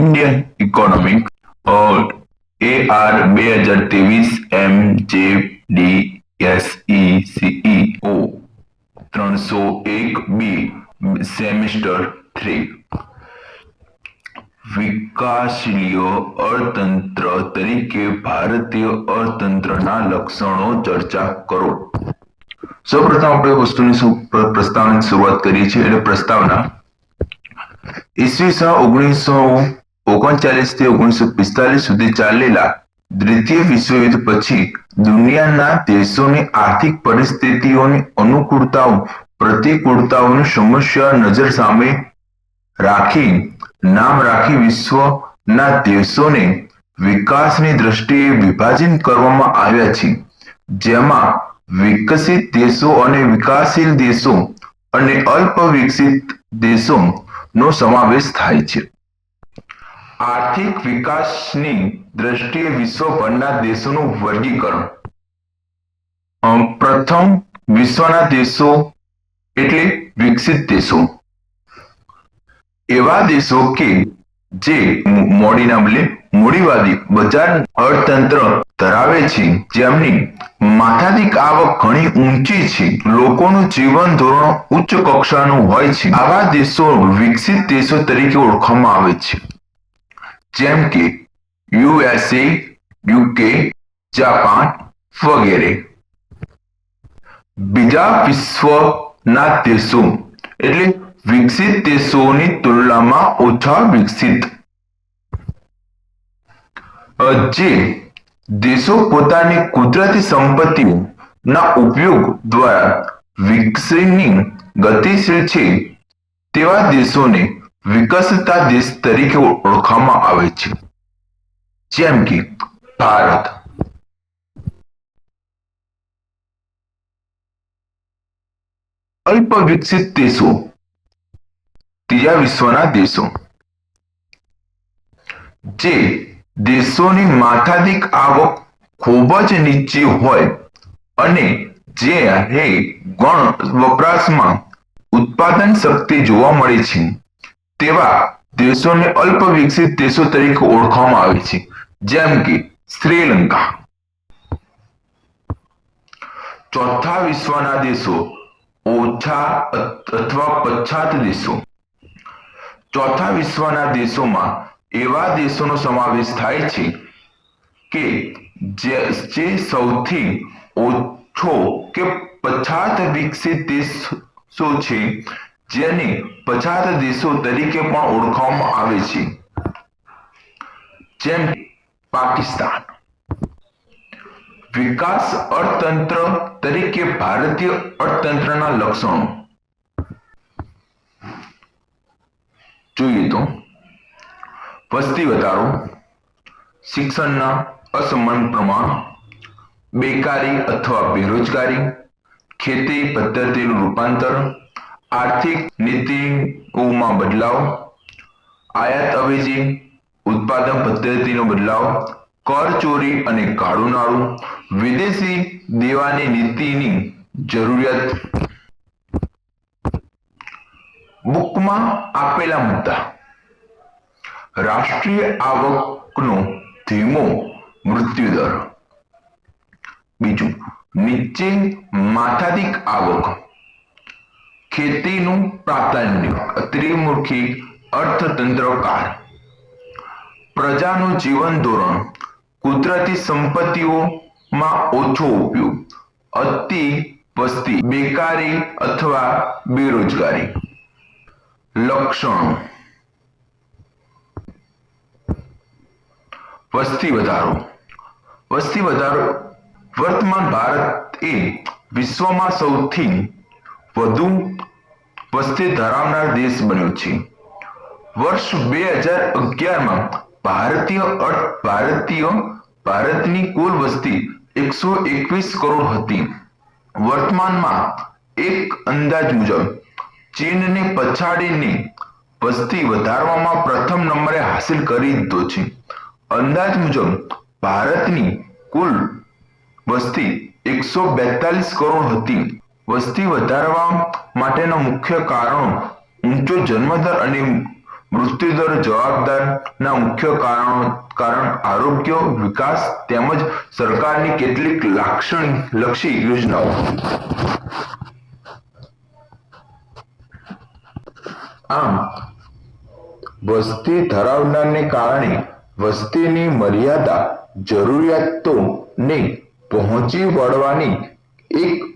Indian economic એ R બે હજાર ત્રેવીસ M J D S E C E O ત્રણસો એક બી સેમિસ્ટર થ્રી વિકાસશીલ અર્થતંત્ર તરીકે ભારતીય અર્થતંત્રના લક્ષણો ચર્ચા કરો. સૌપ્રથમ આપણે વસ્તુની પ્રસ્તાવની શરૂઆત કરીએ છીએ. એટલે પ્રસ્તાવના, ઈસવીસન ઓગણીસો ઓગણચાલીસથી ઓગણીસો પિસ્તાલીસ સુધી ચાલેલા દ્વિતીય વિશ્વયુદ્ધ પછી દુનિયાના દેશોની આર્થિક પરિસ્થિતિઓની અનુકૂળતાઓ, પ્રતિકૂળતાઓની સમસ્યા નજર સામે રાખી, નામ રાખી વિશ્વના દેશોને વિકાસની દ્રષ્ટિએ વિભાજન કરવામાં આવ્યા છે, જેમાં વિકસિત દેશો અને વિકાસશીલ દેશો અને અલ્પ વિકસિત દેશો નો સમાવેશ થાય છે. આર્થિક વિકાસની દ્રષ્ટિએ વિશ્વભરના દેશોનું વર્ગીકરણ. પ્રથમ વિશ્વના દેશો એટલે વિકસિત દેશો. એવા દેશો કે જે મોડીના બદલે મૂડીવાદી, બજાર અર્થતંત્ર ધરાવે છે, જેમની માથાદીઠ આવક ઘણી ઊંચી છે. લોકોનું જીવન ધોરણ ઉચ્ચ કક્ષાનું હોય છે. આવા દેશો વિકસિત દેશો તરીકે ઓળખવામાં આવે છે. જેમ કે યુએસએ, યુકે, જાપાન વગેરે. બીજા વિશ્વના દેશો એટલે વિકસિત દેશોની તુલનામાં ઓછા વિકસિત. જે દેશો પોતાની કુદરતી સંપત્તિઓ ના ઉપયોગ દ્વારા વિકસિતની ગતિશીલ છે તેવા દેશોને વિકસતા દેશ તરીકે ઓળખવામાં આવે છે. જેમ કે ભારત. અલ્પ વિકસિત દેશો. ત્રીજા વિશ્વના દેશો. જે દેશોની માથાદીક આવક ખૂબ જ નીચી હોય અને જે હે ગણ વપરાશમાં ઉત્પાદન શક્તિ જોવા મળે છે. તેવા દેશોને અલ્પ વિકસિત દેશો તરીકે ઓળખવામાં આવે છે, જેમ કે શ્રીલંકા. ચોથા વિશ્વના દેશો ઓછા અથવા પછાત દેશો. ચોથા વિશ્વના દેશોમાં એવા દેશોનો સમાવેશ થાય છે કે જે સૌથી ઓછો કે પછાત વિકસિત દેશો છે જેને પછાત દેશો તરીકે પણ ઓળખવામાં આવે છે. જેમ પાકિસ્તાન. વિકાસ અર્થતંત્ર તરીકે ભારતીય અર્થતંત્રના લક્ષણો. જોઈએ તો, વસ્તી વધારો, શિક્ષણના અસમાન પ્રમાણ, બેકારી અથવા બેરોજગારી, ખેતી પદ્ધતિનું રૂપાંતર આર્થિક નીતિઓમાં બદલાવ, આયાત અવેજી, ઉત્પાદન પદ્ધતિનો બદલાવ, કર ચોરી અને કાળું વિદેશી દેવાની નીતિની જરૂરિયાત. બુકમાં આપેલા મુદ્દા. રાષ્ટ્રીય આવકનો ધીમો મૃત્યુદર બીજું, નીચે માથાધિક આવક. ખેતીનું પ્રાધાન્ય ત્રિમુખી અર્થતંત્રકાર પ્રજાનું જીવન ધોરણ, કુદરતી સંપત્તિઓમાં ઓછો ઉપયોગ, અતિ વસ્તી, બેકારી અથવા બેરોજગારી. લક્ષણો. વસ્તી વધારો. વસ્તી વધારો, વર્તમાન ભારત એ વિશ્વમાં સૌથી વધુ વસ્તી ધરાવનાર દેશ બન્યો છે. વર્ષ બે હજાર અગિયારમાં ભારતીય અર્થ, ભારતીય ભારતની કુલ વસ્તી એકસો એકવીસ કરોડ હતી. વર્તમાનમાં એક અંદાજ મુજબ ચીનને પછાડીને વસ્તી વધારવામાં પ્રથમ નંબરે હાસિલ કરી દીધો છે. અંદાજ મુજબ ભારતની કુલ વસ્તી એકસો બેતાલીસ કરોડ હતી. વસ્તી વધારવા માટેના મુખ્ય કારણો ઊંચો જન્મદર અને મૃત્યુદર જવાબદારના મુખ્ય કારણો, કારણ આરોગ્ય, વિકાસ તેમજ સરકારની કેટલીક લાક્ષણિક લક્ષી યોજનાઓ. આમ, વસ્તી ધરાવનારને કારણે વસ્તીની મર્યાદા જરૂરિયાતોને પહોંચી વળવાની એક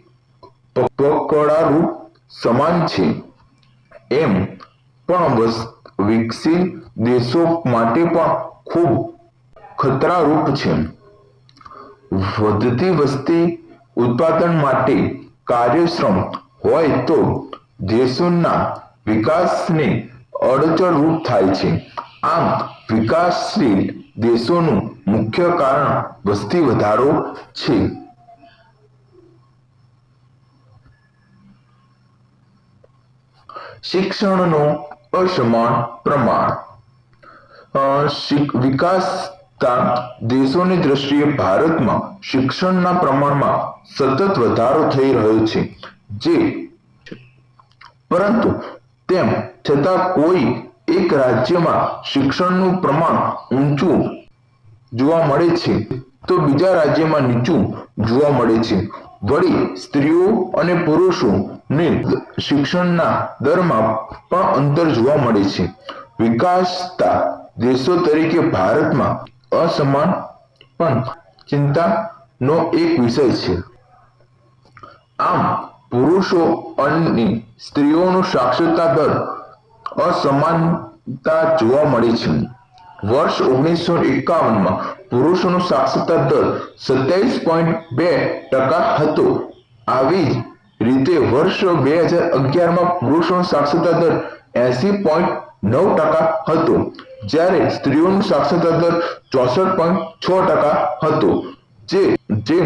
પકડારૂપ સમાન છે. એમ પણ વિકસિત દેશો માટે પણ ખૂબ ખતરારૂપ છે. વધતી વસ્તી ઉત્પાદન માટે કાર્યશ્રમ હોય તો દેશોના વિકાસને અડચણરૂપ થાય છે. આમ વિકાસશીલ દેશોનું મુખ્ય કારણ વસ્તી વધારો છે. શિક્ષણનો અસમાન પ્રમાણ. વિકાસતા દેશોની દ્રષ્ટિએ ભારતમાં શિક્ષણના પ્રમાણમાં સતત વધારો થઈ રહ્યો છે. જે પરંતુ તેમ છતાં કોઈ એક રાજ્યમાં શિક્ષણનું પ્રમાણ ઊંચું જોવા મળે છે તો બીજા રાજ્યમાં નીચું જોવા મળે છે. વળી સ્ત્રીઓ અને પુરુષોને શિક્ષણના દરમાં પણ અંતર જોવા મળે છે. વિકાસતા દેશો તરીકે ભારતમાં અસમાન પણ ચિંતાનો એક વિષય છે. આમ, પુરુષો અને સ્ત્રીઓનું સાક્ષરતા દર અસમાનતા જોવા મળે છે. વર્ષ ઓગણીસો એકાવનમાં પુરુષોનો સાક્ષરતા દર સત્યાવીસ પોઈન્ટ બે ટકા હતો. આવી જ રીતે વર્ષ બે હજાર અગિયારમાં પુરુષોનો સાક્ષરતા દર એસી પોઈન્ટ નવ ટકા હતો, જ્યારે સ્ત્રીઓનો સાક્ષરતા દર ચોસઠ પોઈન્ટ છ ટકા હતો. જે જે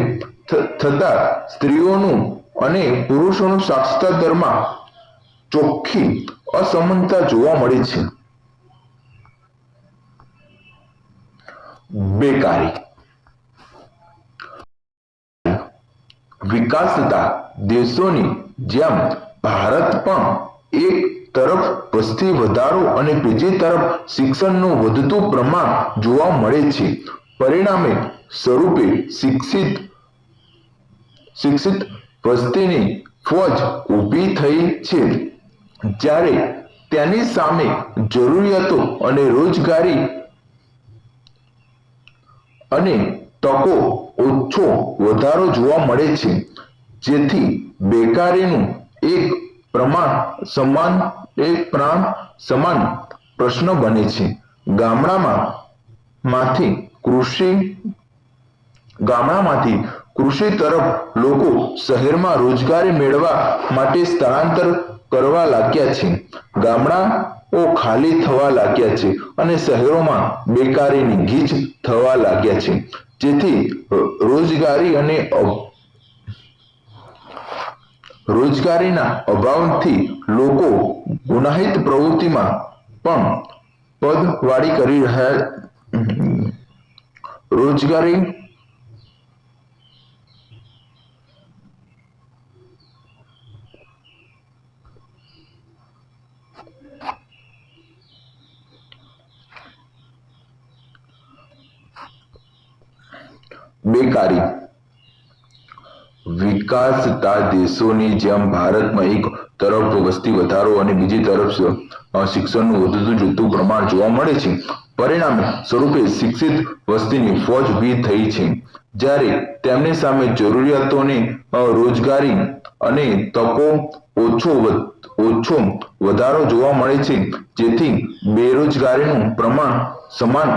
થતા સ્ત્રીઓનું અને પુરુષોનું સાક્ષરતા દરમાં ચોખ્ખી અસમાનતા જોવા મળે છે. બેકારી. વિકાસતા દેશોની જેમ ભારત પણ એક તરફ વસ્તી વધારો અને બીજી તરફ શિક્ષણનું વધતું પ્રમાણ જોવા મળે છે. પરિણામે સ્વરૂપે શિક્ષિત શિક્ષિત વસ્તીની ફોજ ઊભી થઈ છે. જ્યારે તેની સામે જરૂરિયાતો અને રોજગારી અને તકો ઓછો વધારો જોવા મળે છે, જેથી બેકારીનું એક પ્રમાણ સમાન, એક પ્રાણ સમાન પ્રશ્ન બને છે. ગામડામાં માંથી કૃષિ, ગામડામાંથી કૃષિ તરફ લોકો શહેરમાં રોજગારી મેળવવા માટે સ્થળાંતર કરવા લાગ્યા છે. ખાલી થવા લાગ્યા છે અને શહેરોમાં બેકારીની ગીચ થવા લાગ્યા છે. જેથી રોજગારી અને રોજગારીના અભાવથી લોકો ગુનાહિત પ્રવૃત્તિમાં પણ પદવાળી કરી રહ્યા રોજગારી બેકારી. વિકાસતા દેશોની જેમ ભારતમાં એક તરફ વસ્તી વધારો અને બીજી તરફ શિક્ષણનું વધતું જતું પ્રમાણ જોવા મળે છે. પરિણામે સ્વરૂપે શિક્ષિત વસ્તીની ફોજ ઊભી થઈ છે. જ્યારે તેમની સામે જરૂરિયાતોની રોજગારી અને તકો ઓછો ઓછો વધારો જોવા મળે છે. જેથી બેરોજગારીનું પ્રમાણ સમાન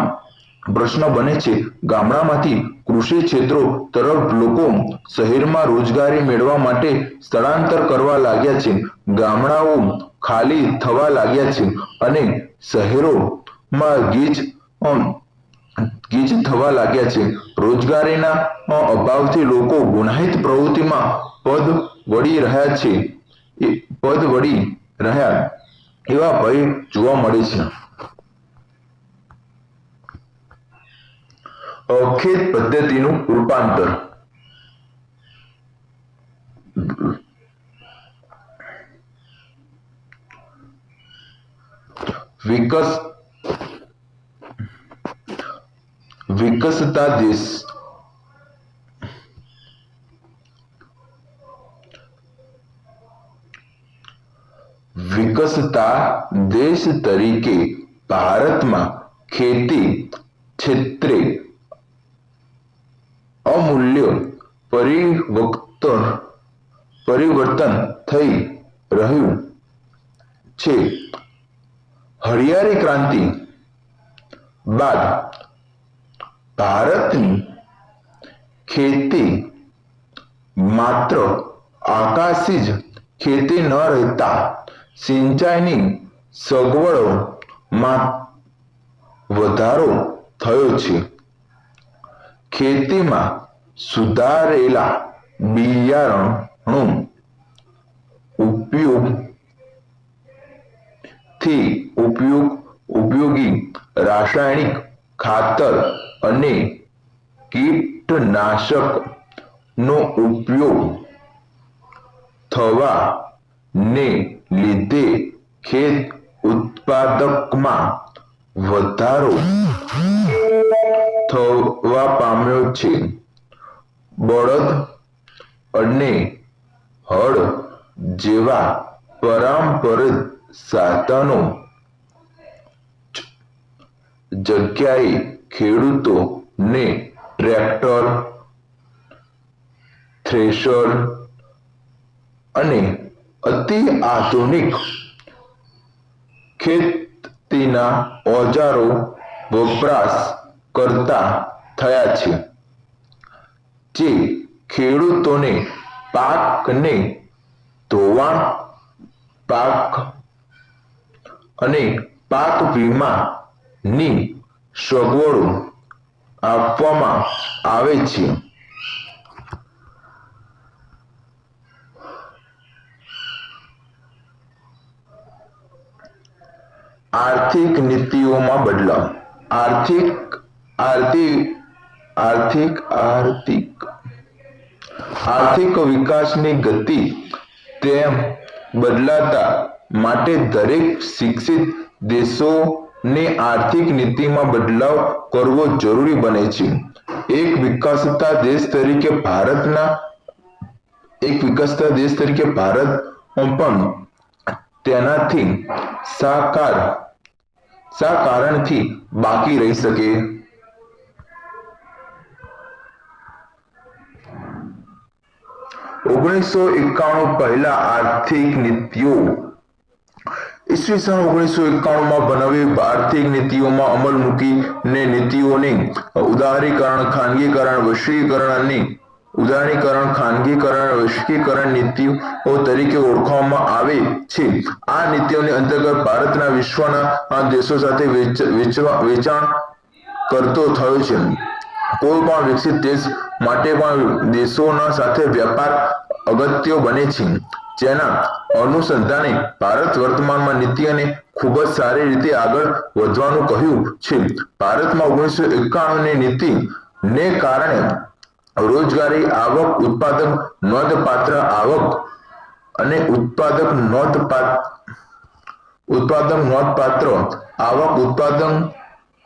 પ્રશ્ન બને છે, ગામડામાંથી કૃષિ ક્ષેત્રો તરફ લોકો શહેરમાં રોજગારી મેળવવા માટે સ્થળાંતર કરવા લાગ્યા છે. ગામડાઓ ખાલી થવા લાગ્યા છે અને શહેરોમાં ગીચ ગીચ થવા લાગ્યા છે. રોજગારીના અભાવથી લોકો ગુનાહિત પ્રવૃત્તિમાં પદ વળી રહ્યા છે. પદ વળી રહ્યા એવા ભય જોવા મળે છે. અ, ખેત પદ્ધતિનું રૂપાંતર. વિકસ વિકસતા દેશ. વિકસતા દેશ તરીકે ભારતમાં ખેતી ક્ષેત્રે અમૂલ્ય પરિવર્તન પરિવર્તન થઈ રહ્યું છે. હરિયાળી ક્રાંતિ બાદ ભારતની ખેતી માત્ર આકાશી જ ખેતી ન રહેતા સિંચાઈની સગવડોમાં વધારો થયો છે. ખેતીમાં સુધારેલા બિયારણનો ઉપયોગથી ઉપયોગ ઉપયોગી રાસાયણિક ખાતર અને કીટનાશક નો ઉપયોગ થવા ને લીધે ખેત ઉત્પાદકમાં વધારો થવા પામ્યો છે. બળદ અને હળ જેવા પરંપરિત સાધનો જગ્યાએ ખેડૂતોને ટ્રેક્ટર, થ્રેશર અને અતિ આધુનિક ખેતીના ઓજારો વપરાશ કરતા થયા છે. જે ખેડૂતોને પાકને ધોવાણ, પાક અને પાક વીમાની સગવડો આપવામાં આવે છે. આર્થિક નીતિઓમાં બદલાવ. આર્થિક આર્થિક આર્થિક આર્થિક આર્થિક વિકાસની ગતિ તેમ બદલાતા માટે દરેક શિક્ષિત દેશોને આર્થિક નીતિમાં બદલાવ કરવો જરૂરી બને છે. એક વિકસતા દેશ તરીકે ભારતના, એક વિકસતા દેશ તરીકે ભારત પણ તેનાથી સાકાર સા કારણથી બાકી રહી શકે. ઓગણીસો એકાણું પહેલા આર્થિક નીતિઓ. ઈસવીસન ઓગણીસો એકાણું માં બનાવી આર્થિક નીતિઓમાં અમલ મૂકીને નીતિઓને ઉદારીકરણ, ખાનગીકરણ વૈશ્વિકરણ ઉદારીકરણ, ખાનગીકરણ, વૈશ્વિકરણ નીતિઓ તરીકે ઓળખવામાં આવે છે. આ નીતિઓની અંતર્ગત ભારતના વિશ્વના દેશો સાથે વેચાણ કરતો થયો છે. કોઈ પણ વિકસિત દેશ માટે પણ દેશોના સાથે વ્યાપાર અગત્ય બને છે. જેના અનુસંધાને ભારત વર્તમાનમાં નીતિ અને ખૂબ જ સારી રીતે આગળ વધવાનું કહ્યું છે. ભારતમાં ઓગણીસો એકાણુંની નીતિ ને કારણે રોજગારી આવક ઉત્પાદક નોંધપાત્ર આવક અને ઉત્પાદક નોંધપાત્ર ઉત્પાદન નોંધપાત્ર આવક, ઉત્પાદન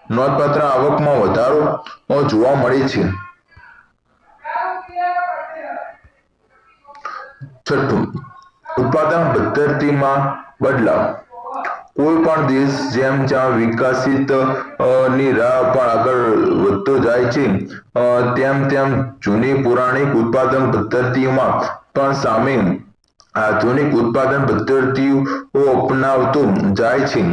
નોંધપાત્ર આવકમાં વધારો જોવા મળે છે. છઠ્ઠું, ઉત્પાદન પદ્ધતિમાં બદલાવ. કોઈ પણ દેશ જેમ જ્યાં વિકસિતની રાહ પણ આગળ વધતો જાય છે તેમ તેમ જૂની પુરાણિક ઉત્પાદન પદ્ધતિઓમાં પણ સામે આધુનિક ઉત્પાદન પદ્ધતિઓ અપનાવતો જાય છે.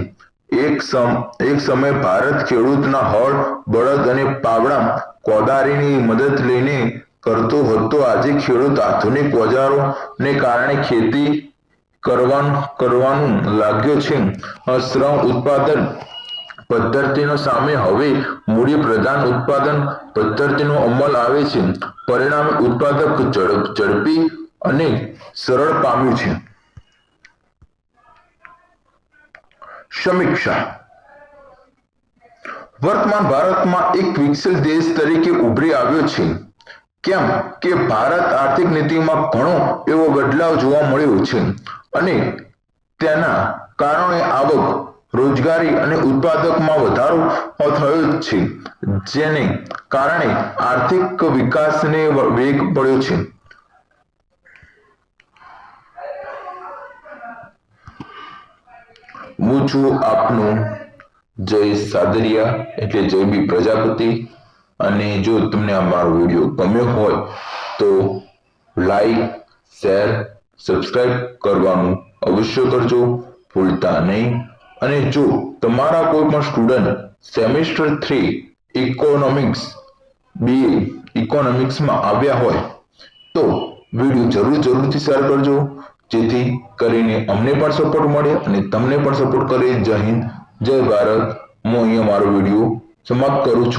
એક સમ, એક સમય ભારત ખેડૂતના હળ, બળદ અને પાવડા કોદારીની મદદ લઈને કરતો હતો. આજે ખેડૂત આધુનિક બજારો ને કારણે ખેતી કરવાનું કરવાનું લાગ્યો છે. શ્રમ ઉત્પાદન પદ્ધતિનો સામે હવે મૂડી પ્રધાન ઉત્પાદન પદ્ધતિનો અમલ આવે છે. પરિણામે ઉત્પાદક ઝડપી અને સરળ પામ્યું છે. સમીક્ષા. વર્તમાન ભારતમાં એક વિકસિત દેશ તરીકે ઉભરી આવ્યો છે. કેમ કે ભારત આર્થિક નીતિમાં ઘણો એવો બદલાવ જોવા મળ્યો છે અને તેના કારણે આવક, રોજગારી અને ઉત્પાદકમાં વધારો થયો છે, જેને કારણે આર્થિક વિકાસને વેગ પડ્યો છે. હું છું આપનું જય સાદરિયા, એટલે જય બી પ્રજાપતિ. અને જો તમને આ વીડિયો ગમ્યો હોય તો લાઈક, શેર, સબસ્ક્રાઇબ કરવાનું અવશ્ય કરજો. ભૂલતા નહીં. અને જો તમારા કોઈ પણ student semester three economics B ઇકોનોમિક્સમાં આવ્યા હોય તો વીડિયો જરૂર જરૂરથી શેર કરજો. જેથી કરીને અમને પણ સપોર્ટ મળે અને તમને પણ સપોર્ટ કરે. જય હિન્દ, જય ભારત. હું અહીંયા મારો વીડિયો સમાપ્ત કરું છું.